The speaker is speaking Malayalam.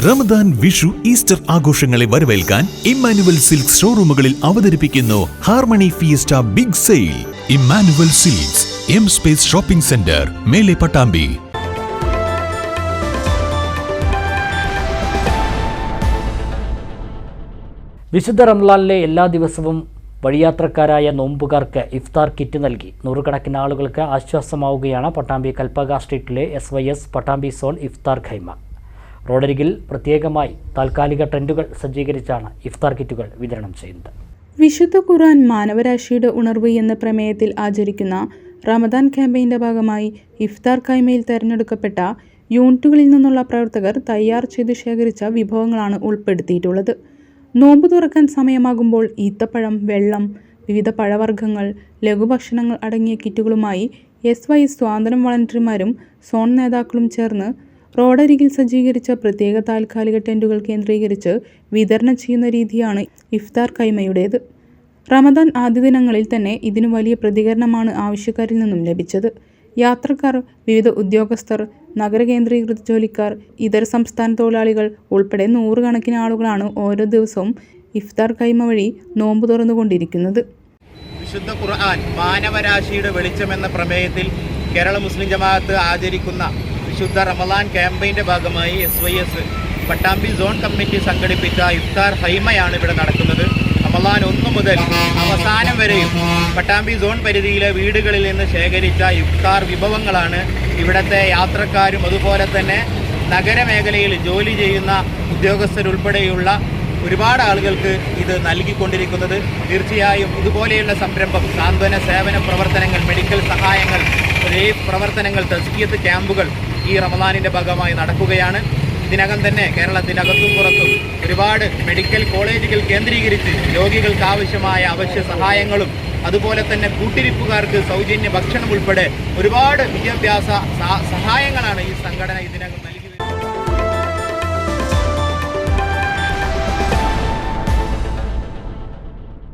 റമദാൻ വിഷു ഈസ്റ്റർ ആഘോഷങ്ങളെ വരവേൽക്കാൻ ഇമ്മാനുവൽ സിൽക്സ് ഷോറൂമുകളിൽ അവതരിപ്പിക്കുന്നു harmony fiesta big sale. Emmanuel Silks M space shopping centre Mele Pattambi. വിശുദ്ധ റംലാനിലെ എല്ലാ ദിവസവും വഴിയാത്രക്കാരായ നോമ്പുകാർക്ക് ഇഫ്താർ കിറ്റ് നൽകി. നൂറുകണക്കിന് ആളുകൾക്ക് ആശ്വാസമാവുകയാണ് Pattambi Kalpaka സ്ട്രീറ്റിലെ S Y S Pattambi zone ഇഫ്താർ ഖൈമ. റോഡരികിൽ പ്രത്യേകമായി താൽക്കാലിക ടെന്റുകൾ സജ്ജീകരിച്ചാണ് ഇഫ്താർ കിറ്റുകൾ വിതരണം ചെയ്യുന്നത്. വിശുദ്ധ ഖുർആൻ മാനവരാശിയുടെ ഉണർവ് എന്ന പ്രമേയത്തിൽ ആചരിക്കുന്ന റമദാൻ ക്യാമ്പയിന്റെ ഭാഗമായി ഇഫ്താർ കൈമയിൽ തെരഞ്ഞെടുക്കപ്പെട്ട യൂണിറ്റുകളിൽ നിന്നുള്ള പ്രവർത്തകർ തയ്യാർ ചെയ്ത് ശേഖരിച്ച വിഭവങ്ങളാണ് ഉൾപ്പെടുത്തിയിട്ടുള്ളത്. നോമ്പ് തുറക്കാൻ സമയമാകുമ്പോൾ ഈത്തപ്പഴം വെള്ളം വിവിധ പഴവർഗങ്ങൾ ലഘുഭക്ഷണങ്ങൾ അടങ്ങിയ കിറ്റുകളുമായി എസ് വൈ സ്വാതന്ത്ര്യം വളണ്ടിയർമാരും സോൺ നേതാക്കളും ചേർന്ന് റോഡരികിൽ സജ്ജീകരിച്ച പ്രത്യേക താൽക്കാലിക ടെന്റുകൾ കേന്ദ്രീകരിച്ച് വിതരണം ചെയ്യുന്ന രീതിയാണ് ഇഫ്താർ കൈമയുടേത്. റമദാൻ ആദ്യ ദിനങ്ങളിൽ തന്നെ ഇതിനു വലിയ പ്രതികരണമാണ് ആവശ്യക്കാരിൽ നിന്നും ലഭിച്ചത്. യാത്രക്കാർ വിവിധ ഉദ്യോഗസ്ഥർ നഗരകേന്ദ്രീകൃത ജോലിക്കാർ ഇതര സംസ്ഥാന തൊഴിലാളികൾ ഉൾപ്പെടെ നൂറുകണക്കിന് ആളുകളാണ് ഓരോ ദിവസവും ഇഫ്താർ കൈമ വഴി നോമ്പ് തുറന്നുകൊണ്ടിരിക്കുന്നത്. വിശുദ്ധ ഖുർആൻ മാനവരാശിയുടെ വെളിച്ചമെന്ന പ്രമേയത്തിൽ കേരള മുസ്ലിം ജമാഅത്ത് ആചരിക്കുന്ന വിശുദ്ധ റമദാൻ ക്യാമ്പയിന്റെ ഭാഗമായി S Y S Pattambi zone committee സംഘടിപ്പിച്ച ഇഫ്താർ ഹൈമയാണ് ഇവിടെ നടക്കുന്നത്. റമദാൻ ഒന്ന് മുതൽ അവസാനം വരെയും പട്ടാമ്പി സോൺ പരിധിയിലെ വീടുകളിൽ നിന്ന് ശേഖരിച്ച ഇഫ്താർ വിഭവങ്ങളാണ് ഇവിടുത്തെ യാത്രക്കാരും അതുപോലെ തന്നെ നഗരമേഖലയിൽ ജോലി ചെയ്യുന്ന ഉദ്യോഗസ്ഥരുൾപ്പെടെയുള്ള ഒരുപാട് ആളുകൾക്ക് ഇത് നൽകിക്കൊണ്ടിരിക്കുന്നത്. തീർച്ചയായും ഇതുപോലെയുള്ള സംരംഭം സാന്ത്വന സേവന പ്രവർത്തനങ്ങൾ മെഡിക്കൽ ഒരേ പ്രവർത്തനങ്ങൾ തസ്കിയത്ത് ക്യാമ്പുകൾ ഈ റമദാനിന്റെ ഭാഗമായി നടക്കുകയാണ്. ഇതിനകം തന്നെ കേരളത്തിനകത്തും പുറത്തും ഒരുപാട് മെഡിക്കൽ കോളേജുകൾ കേന്ദ്രീകരിച്ച് രോഗികൾക്ക് ആവശ്യമായ അവശ്യ സഹായങ്ങളും അതുപോലെ തന്നെ കൂട്ടിരിപ്പുകാർക്ക് സൗജന്യ ഭക്ഷണം ഉൾപ്പെടെ ഒരുപാട് വിദ്യാഭ്യാസ സഹായങ്ങളാണ് ഈ സംഘടന ഇതിനകം